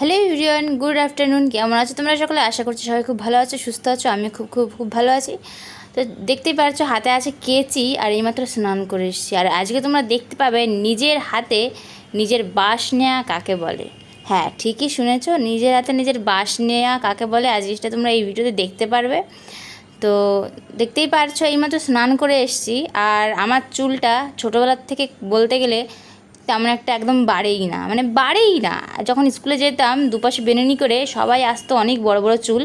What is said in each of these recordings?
Hello ইউরিয়ান good afternoon. কেমন আছো তোমরা সকলে? আশা করছি সবাই খুব ভালো আছো, সুস্থ আছো আমি খুব খুব খুব ভালো আছি। তো দেখতেই পারছ, হাতে আছে কেচি আর এইমাত্র স্নান করে এসেছি। আর আজকে তোমরা দেখতে পাবে নিজের হাতে নিজের বাস নেওয়া কাকে বলে। হ্যাঁ ঠিকই শুনেছো, নিজের হাতে নিজের বাস নেওয়া কাকে বলে, আজ জিনিসটা তোমরা এই ভিডিওতে দেখতে পারবে। তো দেখতেই পারছ, এইমাত্র স্নান করে এসেছি। আর আমার চুলটা ছোটোবেলার থেকে বলতে গেলে তেমন একটা একদম বাড়েই না মানে বাড়েই না। যখন স্কুলে যেতাম, দুপাশে বেনুনি করে সবাই আসতো অনেক বড় বড় চুল।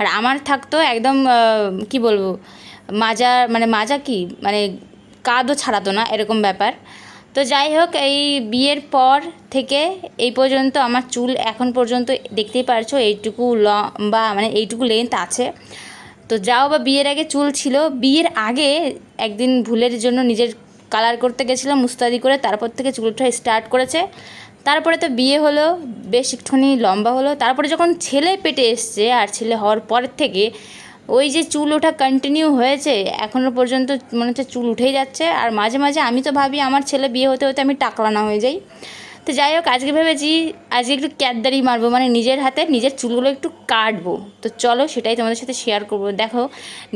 আর আমার থাকতো একদম কি বলব, মাজা মানে মাজা কি মানে কাদও ছাড়াতো না, এরকম ব্যাপার। তো যাই হোক, এই বিয়ের পর থেকে এই পর্যন্ত আমার চুল এখন পর্যন্ত দেখতেই পারছ, এইটুকু লম্বা মানে এইটুকু লেন্থ আছে। তো যাও বা বিয়ের আগে চুল ছিল, বিয়ের আগে একদিন ভুলের জন্য নিজের কালার করতে গেছিলাম, মুস্তাদি করে তারপর থেকে চুল ওঠা স্টার্ট করেছে। তারপরে তো বিয়ে হলো, বেশ একটুখানি লম্বা হলো। তারপরে যখন ছেলে পেটে এসছে আর ছেলে হওয়ার পর থেকে, ওই যে চুল ওঠা কন্টিনিউ হয়েছে এখনও পর্যন্ত মনে হচ্ছে চুল উঠেই যাচ্ছে। আর মাঝে মাঝে আমি তো ভাবি, আমার ছেলে বিয়ে হতে হতে আমি টাকলা না হয়ে যাই। তো যাই হোক, আজকে ভেবেছি, আজকে একটু ক্যাদদারি মারবো মানে নিজের হাতে নিজের চুলগুলো একটু কাটবো। তো চলো সেটাই তোমাদের সাথে শেয়ার করব। দেখো,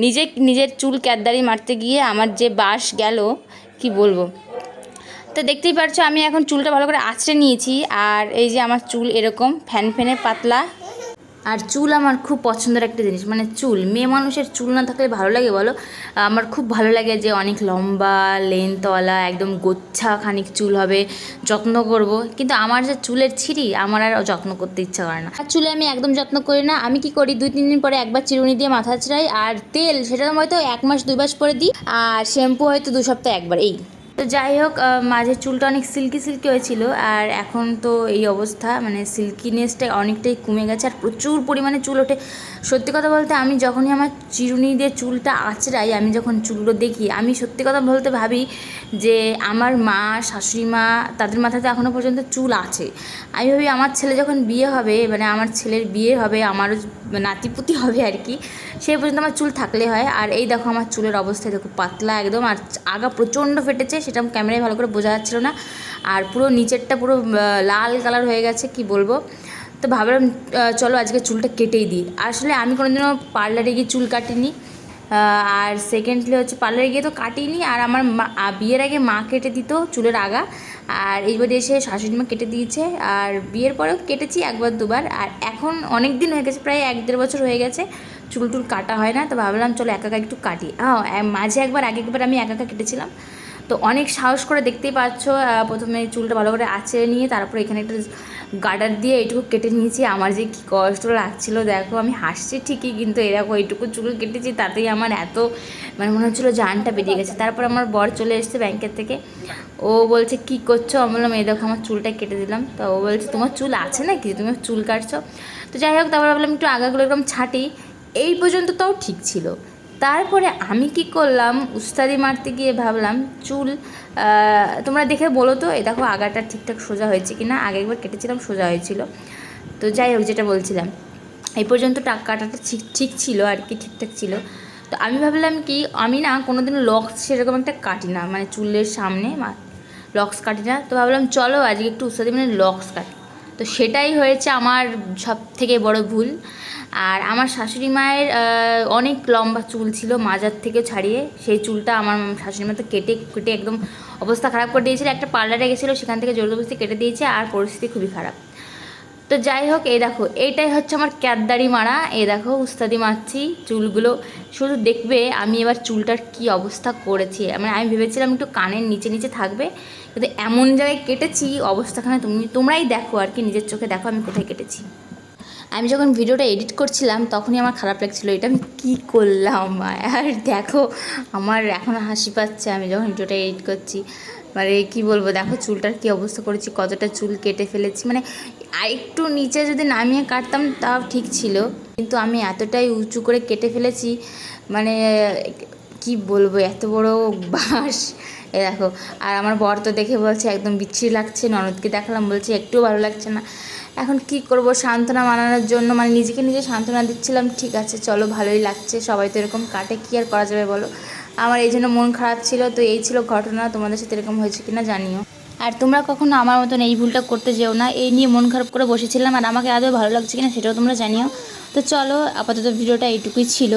নিজে নিজের চুল ক্যাদদারি মারতে গিয়ে আমার যে বাস গেল কি বলব? তো দেখতেই পারছ, আমি এখন চুলটা ভালো করে আঁচড়ে নিয়েছি। আর এই যে আমার চুল এরকম, ফ্যান ফ্যানে পাতলা। আর চুল আমার খুব পছন্দের একটা জিনিস মানে চুল। মেয়ে মানুষের চুল না থাকলে ভালো লাগে বলো? আমার খুব ভালো লাগে যে অনেক লম্বা লেন্থওয়ালা একদম গোচ্ছা খানিক চুল হবে, যত্ন করব। কিন্তু আমার যে চুলের ছিঁড়ি, আমার আর যত্ন করতে ইচ্ছা করে না। আর চুলে আমি একদম যত্ন করি না। আমি কি করি? দুই, তিন দিন পরে একবার চিরুনি দিয়ে মাথা ছাড়াই, আর তেল, সেটা হয়তো এক মাস, দুই মাস পরে দিই, আর শ্যাম্পু হয়তো দু সপ্তাহে একবার, এই। তো যাই হোক মাঝে চুলটা অনেক সিল্কি সিল্কি হয়েছিল আর এখন তো এই অবস্থা মানে সিল্কিনেসটা অনেকটাই কমে গেছে আর প্রচুর পরিমাণে চুল ওঠে। সত্যি কথা বলতে আমি যখনই আমার চিরুনি দিয়ে চুলটা আঁচড়াই, আমি যখন চুলগুলো দেখি, আমি সত্যি কথা বলতে ভাবি যে আমার মা, শাশুড়ি মা, তাদের মাথাতে এখনও পর্যন্ত চুল আছে। আমি ভাবি আমার ছেলে যখন বিয়ে হবে মানে আমার ছেলের বিয়ে হবে, আমারও নাতিপুতি হবে আর কি, সেই পর্যন্ত আমার চুল থাকলে হয়। আর এই দেখো আমার চুলের অবস্থা, দেখো পাতলা একদম, আর আগা প্রচণ্ড ফেটেছে সেটা ক্যামেরায় ভালো করে বোঝা যাচ্ছিল না। আর পুরো নিচেরটা পুরো লাল কালার হয়ে গেছে, কি বলব? তো ভাবলাম চলো আজকে চুলটা কেটেই দিই। আসলে আমি কোনোদিনও পার্লারে গিয়ে চুল কাটিনি। আর সেকেন্ডলি হচ্ছে পার্লারে গিয়ে তো কাটিনি, আর আমার মা বিয়ের আগে মা কেটে দিত চুলের আগা। আর এইবারে এসে শাশুড়ি মা কেটে দিয়েছে, আর বিয়ের পরেও কেটেছি একবার দুবার। আর এখন অনেক দিন হয়ে গেছে, প্রায় এক দেড় বছর হয়ে গেছে চুল টুল কাটা হয় না, তো ভাবলাম চলো একা একটু কাটি। হ্যাঁ মাঝে একবার, আগে একবার আমি একা একা কেটেছিলাম। তো অনেক সাহস করে দেখতেই পাচ্ছ প্রথমে চুলটা ভালো করে আঁচড়ে নিয়ে তারপরে এখানে একটা গার্ডার দিয়ে এইটুকু কেটে নিয়েছি। আমার যে কী কষ্ট লাগছিল, দেখো আমি হাসছি ঠিকই, কিন্তু এরকম এইটুকু চুল কেটেছি, তাতেই আমার এত মানে মনে হচ্ছিল জানটা বেরিয়ে গেছে। তারপর আমার বর চলে এসছে ব্যাংকের থেকে। ও বলছে, কি করছ? আমি বললাম, এই দেখো আমার চুলটা কেটে দিলাম। তো ও বলছে, তোমার চুল আছে নাকি? তুমি চুল কাটছো? তো যাই হোক, তারপর ভাবলাম একটু আগাগুলো এরকম ছাটি। এই পর্যন্ত তাও ঠিক ছিল। তারপরে আমি কি করলাম, উস্তাদি মারতে গিয়ে ভাবলাম, চুল তোমরা দেখে বলো তো, এই দেখো আগাটা ঠিকঠাক সোজা হয়েছে কি না আগে একবার কেটেছিলাম, সোজা হয়েছিল। তো যাই হোক, যেটা বলছিলাম, এই পর্যন্ত টাক কাটাটা ঠিক ঠিক ছিল আর কি, ঠিকঠাক ছিল। তো আমি ভাবলাম কি, আমি না কোনোদিন লক্স সেরকম একটা কাটি না মানে চুলের সামনে লক্স কাটি না। তো ভাবলাম, চলো আজকে একটু উস্তাদি মানে লক্স কাটি। তো সেটাই হয়েছে আমার সব থেকে বড় ভুল। আর আমার শাশুড়ি মায়ের অনেক লম্বা চুল ছিল মাজার থেকে ছাড়িয়ে। সেই চুলটা আমার শাশুড়ি মা তো কেটে কেটে একদম অবস্থা খারাপ করে দিয়েছিল। একটা পার্লারে গেছিল, সেখান থেকে জোরদবস্তি কেটে দিয়েছে আর পরিস্থিতি খুবই খারাপ। তো যাই হোক, এই দেখো, এইটাই হচ্ছে আমার ক্যাদদারি মারা। এই দেখো, উস্তাদি মারছি চুলগুলো। শুধু দেখবে আমি এবার চুলটার কি অবস্থা করেছি। মানে আমি ভেবেছিলাম একটু কানের নিচে নিচে থাকবে। কিন্তু এমন জায়গায় কেটেছি, অবস্থাখানে তুমি, তোমরাই দেখো আর কি, নিজের চোখে দেখো আমি কোথায় কেটেছি। আমি যখন ভিডিওটা এডিট করছিলাম, তখনই আমার খারাপ লাগছিল, এটা আমি কী করলাম? আর দেখো, আমার এখন হাসি পাচ্ছে আমি যখন ভিডিওটা এডিট করছি। মানে কি বলব, দেখো চুলটার কি অবস্থা করেছি, কতটা চুল কেটে ফেলেছি। মানে একটু নিচে যদি নামিয়ে কাটতাম, তাও ঠিক ছিল। কিন্তু আমি এতটাই উঁচু করে কেটে ফেলেছি মানে কি বলব, এত বড় বাঁশ। এ দেখো, আর আমার বর তো দেখে বলছে, একদম বিচ্ছিরি লাগছে। ননদকে দেখালাম, বলছে, একটুও ভালো লাগছে না। এখন কি করব সান্ত্বনা মানানোর জন্য? মানে নিজেকে নিজে সান্ত্বনা দিচ্ছিলাম, ঠিক আছে, চলো, ভালোই লাগছে, সবাই তো এরকম কাটে, কী আর করা যাবে বলো? আমার এই জন্য মন খারাপ ছিল, তো এই ছিল ঘটনা, তোমাদের সাথে এরকম হয়েছে কিনা জানিও। আর তোমরা কখনো আমার মতন এই ভুলটা করতে যেও না, এই নিয়ে মন খারাপ করে বসেছিলাম, আর আমাকে আদৌ ভালো লাগছে কিনা সেটাও তোমরা জানিও। তো চলো, আপাতত ভিডিওটা এইটুকুই ছিল।